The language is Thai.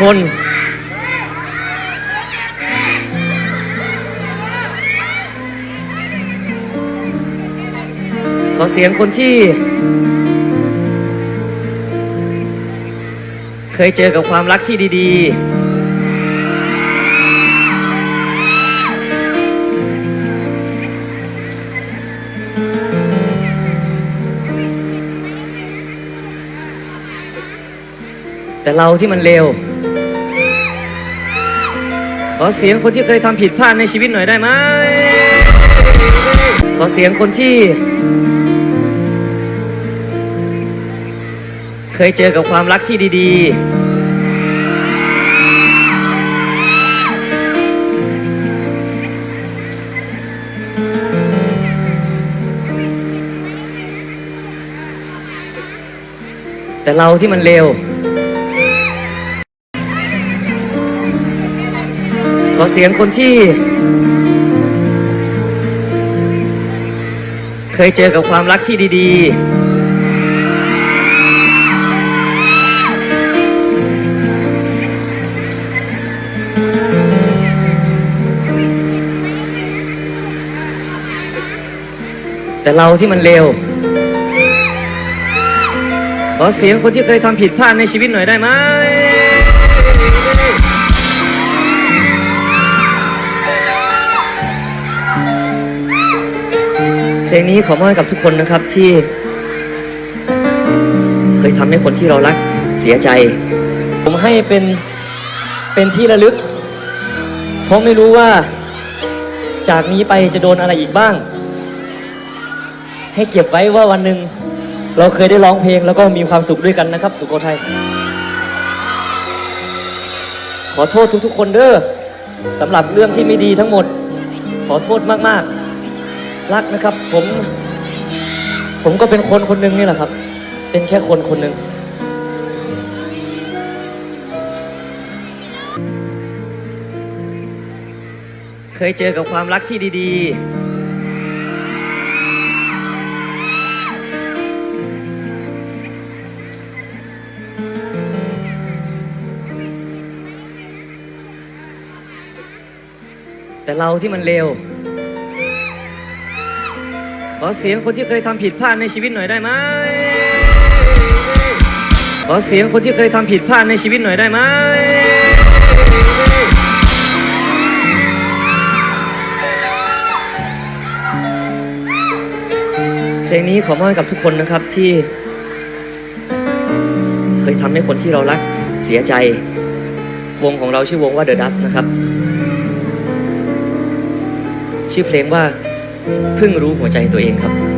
คน ขอเสียงคนที่ เคยเจอกับความรักที่ดี ๆ แต่เราที่มันเลว ขอเสียงคนที่เคยทำผิดพลาดในชีวิตหน่อยได้ไหม ขอเสียงคนที่ เคยเจอกับความรักที่ดีๆแต่เราที่มันเลว เสียงคนที่ เคยเจอกับความรักที่ดีๆ แต่เราที่มันเลวขอเสียงคนที่เคยทำผิดพลาดในชีวิตหน่อยได้ไหม ลงนี้ขอมอบให้กับทุกคนนะครับที่ เคยทำให้คนที่เรารักเสียใจ ผมให้เป็นเป็นที่ระลึก เพราะไม่รู้ว่า จากนี้ไปจะโดนอะไรอีกบ้าง ให้เก็บไว้ว่าวันหนึ่งเราเคยได้ร้องเพลงแล้วก็มีความสุขด้วยกันนะครับ สุโขทัยขอโทษทุกๆคนเด้อสำหรับเรื่องที่ไม่ดีทั้งหมด ขอโทษมากๆ รักนะครับ ผม ผมก็เป็นคนคนหนึ่งนี่แหละครับ เป็นแค่คนคนหนึ่งเคยเจอกับความรักที่ดี ๆ แต่เราที่มันเลว ขอเสียงคนที่เคยทำผิดพลาดในชีวิตหน่อยได้ไหมขอเสียงคนที่เคยทำผิดพลาดในชีวิตหน่อยได้ไหมเพลงนี้ขอมอบให้กับทุกคนนะครับที่ เคยทำให้คนที่เรารักเสียใจ วงของเราชื่อวงว่า The Dust นะครับ ชื่อเพลงว่า เพิ่งรู้หัวใจตัวเองครับ